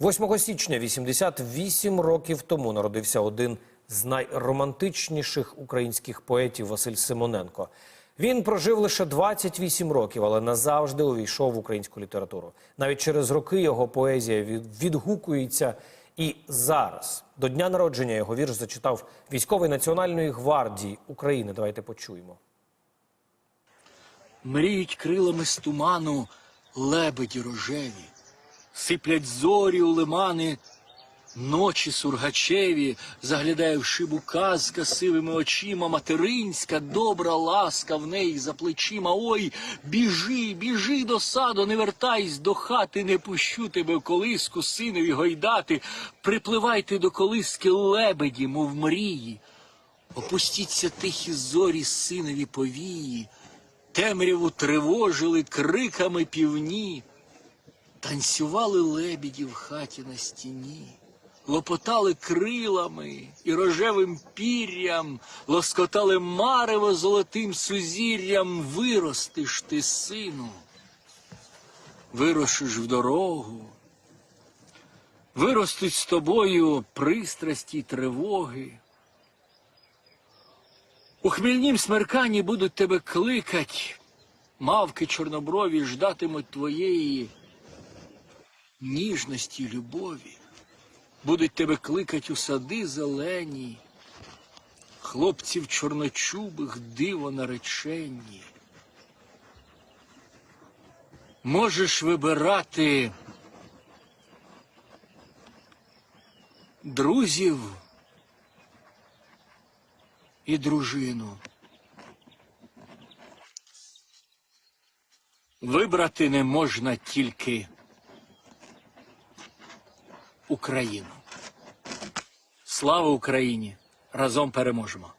8 січня 88 років тому народився один з найромантичніших українських поетів Василь Симоненко. Він прожив лише 28 років, але назавжди увійшов в українську літературу. Навіть через роки його поезія відгукується і зараз. До дня народження його вірш зачитав військовий Національної гвардії України. Давайте почуємо. Мріють крилами з туману лебеді рожеві, сиплять зорі у лимани, ночі сургачеві, заглядає в шибу казка сивими очима, материнська, добра ласка в неї за плечима. Ой, біжи, біжи до саду, не вертайся до хати, не пущу тебе в колиску, синові гойдати. Припливайте до колиски лебеді, мов мрії. Опустіться тихі зорі, синові повії. Темряву тривожили криками півні, танцювали лебіді в хаті на стіні, лопотали крилами і рожевим пір'ям, лоскотали марево золотим сузір'ям, виростиш ти, сину, вирушиш в дорогу, виростуть з тобою пристрасті й тривоги. У хмільнім смерканні будуть тебе кликать, мавки чорноброві ждатимуть твоєї ніжності й любові, будуть тебе кликать у сади зелені, хлопців чорночубих диво нареченні. Можеш вибирати друзів і дружину. Вибрати не можна тільки Україну. Слава Україні! Разом переможемо!